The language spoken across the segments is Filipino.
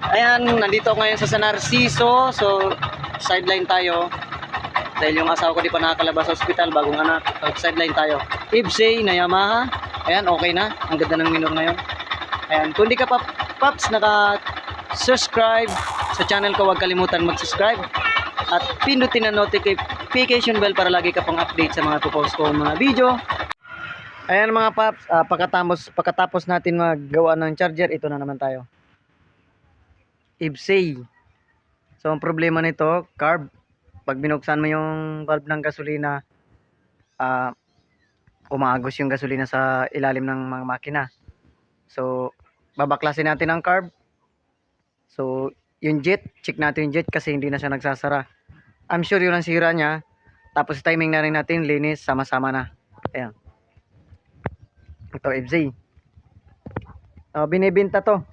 Ayan, nandito ngayon sa San Narciso. So, sideline tayo. Dahil yung asawa ko di pa nakakalabas sa ospital, bagong anak. So, sideline tayo. Ibsay na Yamaha. Ayan, okay na. Ang ganda ng minor ngayon. Ayan, kung di ka pa, Paps, naka-subscribe sa channel ko, huwag kalimutan mag-subscribe. At pindutin ang notification bell para lagi ka pang update sa mga post ko mga video. Ayan mga paps, ah, pagkatapos, pagkatapos natin maggawa ng charger, ito na naman tayo. Ibsay. So ang problema nito, carb. Pag binuksan mo yung valve ng gasolina, ah umaagos yung gasolina sa ilalim ng mga makina. So, babaklasin natin ang carb. So, yung jet, check natin yung jet kasi hindi na siya nagsasara. I'm sure yun ang sira niya. Tapos timing na rin natin, linis, sama-sama na. Ayan. Ito, FZ. Oh, binibinta to.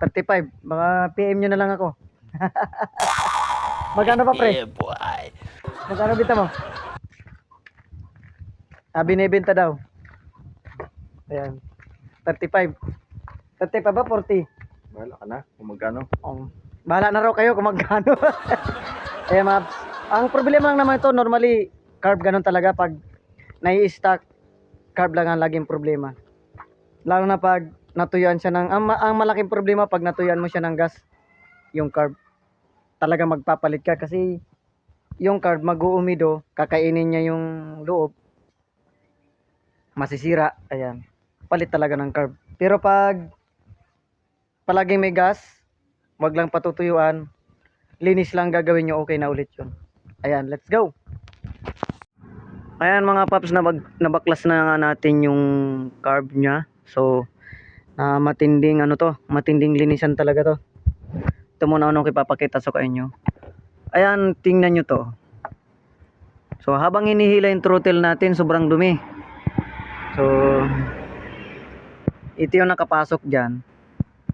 35. Baka PM nyo na lang ako. Magkano pa, pre? boy. Magkano bita mo? Ah, binibenta daw. Ayan. 35. 35 ba? 40? Wala ka na kung magkano. Um, bahala na raw kayo kung magkano. Ayan, maps. Ang problema lang naman ito, normally, carb ganun talaga pag nai-stack, carb lang ang laging problema. Lalo na pag natuyuan siya ng, ang, ang malaking problema pag natuyuan mo siya ng gas, yung carb. Talaga magpapalit ka kasi yung carb mag-uumido, kakainin niya yung loob, masisira, ayan. Palit talaga ng carb. Pero pag palaging may gas, wag lang patutuyuan, linis lang gagawin nyo, okay na ulit yun. Ayan, let's go! Ayan mga paps, nabag, nabaklas na nga natin yung carb niya. So, na matinding ano to, matinding linisan talaga to. Ito muna anong ipapakita sa inyo. Ayan, tingnan nyo to. So, habang hinihila yung throttle natin, sobrang dumi. So, ito yung nakapasok dyan.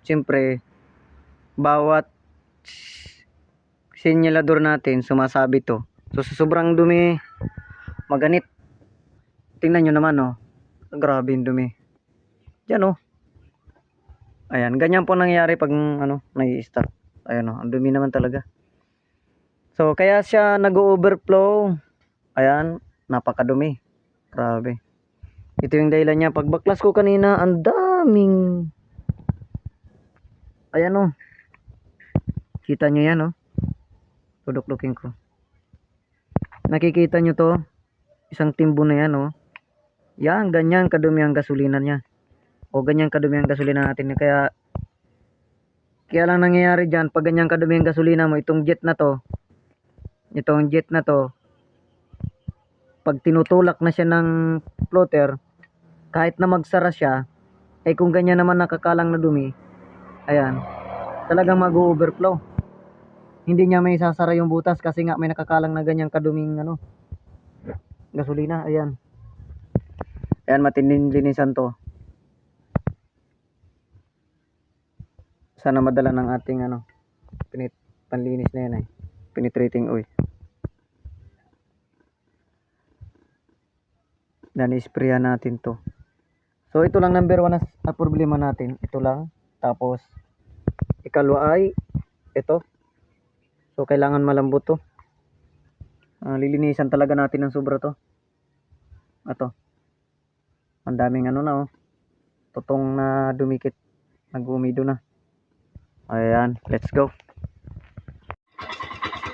Siyempre, bawat sinyalador natin, sumasabi to. So, sobrang dumi, maganit. Tingnan nyo naman, oh. Grabe yung dumi. Diyan, oh. Ayan, ganyan po nangyayari pag, ano, nai-start. Ayan, oh. Ang dumi naman talaga. So, kaya siya nag-overflow. Ayan, napakadumi. Grabe. Ito yung dahilan niya. Pag baklas ko kanina, ang daming... Ayan, oh. Kita nyo yan, oh. Tudok-lukin ko. Nakikita nyo to? Isang timbo na yan, oh. Yan, ganyan kadumi ang gasolina niya. O ganyan kadumi ang gasolina natin. Kaya, kaya lang nangyayari dyan, pag ganyan kadumi ang gasolina mo, itong jet na to, itong jet na to, pag tinutulak na siya ng floater, kahit na magsara siya, eh kung ganyan naman nakakalang na dumi, ayan, talagang mag-overflow. Hindi niya may sasara yung butas kasi nga may nakakalang na ganyang kaduming ano, gasolina, ayan. Ayan, matinding linisan to. Sana madala ng ating ano, pinit, panlinis na yan eh. Penetrating oil. Dan isprayan natin to. So ito lang number one na, na problema natin. Ito lang. Tapos ikalwa ay ito. So kailangan malambot to. Ah, lilinisan talaga natin ng sobra to. Ito. Ang daming ano na oh. Tutong na dumikit. Nag-umido na. Ayan, let's go.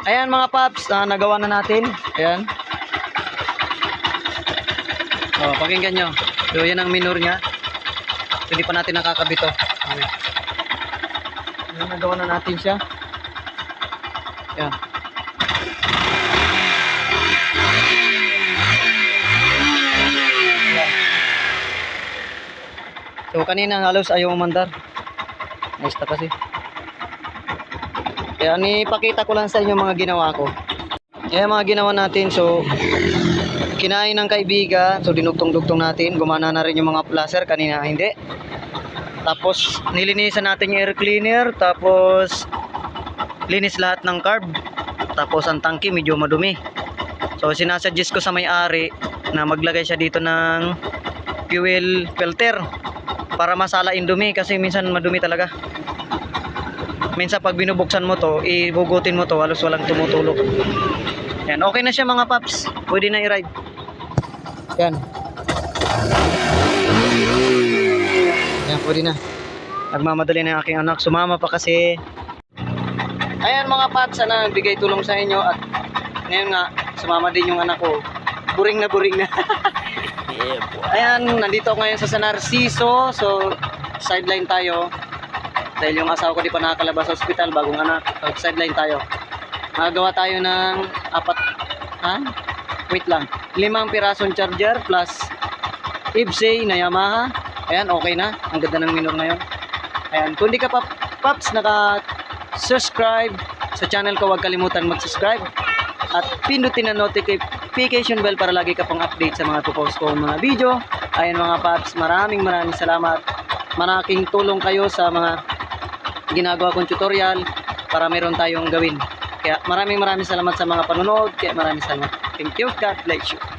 Ayan mga paps, ah, nagawa na natin. Ayan. Oh, pakinggan nyo. So, yan ang minor niya. Hindi pa natin nakakabito. Ayan. Ayan, nagawa na natin siya. Ayan. So, kanina halos ayaw umandar. Basta kasi. Kaya ipakita ko lang sa inyo mga ginawa ko. Ayan mga ginawa natin. So, kinain ng kaibigan. So, dinugtong-dugtong natin. Gumana na rin yung mga placer. Kanina hindi. Tapos, nilinisan natin yung air cleaner. Tapos, linis lahat ng carb. Tapos, ang tangki medyo madumi. So, sinasuggest ko sa may-ari na maglagay siya dito ng fuel filter para masala yung dumi kasi minsan madumi talaga. Minsan pag binubuksan mo to, ibugutin mo to, halos walang tumutulog. Yan, okay na siya mga paps. Pwede na i-ride. Yan. Yan, pwede na. Nagmamadali na yung aking anak. Sumama pa kasi. Ayan mga paps, sana bigay tulong sa inyo at ngayon nga, sumama din yung anak ko. Buring na buring na. Ayan, nandito ngayon sa San Narciso. So, sideline tayo. Dahil yung asawa ko di pa nakakalabas sa ospital, bagong anak. Sideline tayo. Magagawa tayo ng apat, ha? Wait lang. Limang pirasong charger plus Ibsay na Yamaha. Ayan, okay na. Ang ganda ng minor ngayon. Ayan, kung di ka pa, paps, naka-subscribe sa channel ko, huwag kalimutan mag-subscribe. At pindutin ang notification bell para lagi ka pang update sa mga tupost ko mga video. Ayan mga paps, maraming maraming salamat. Manaking tulong kayo sa mga ginagawa kong tutorial para meron tayong gawin. Kaya maraming maraming salamat sa mga panonood. Kaya maraming salamat. Thank you. God bless you.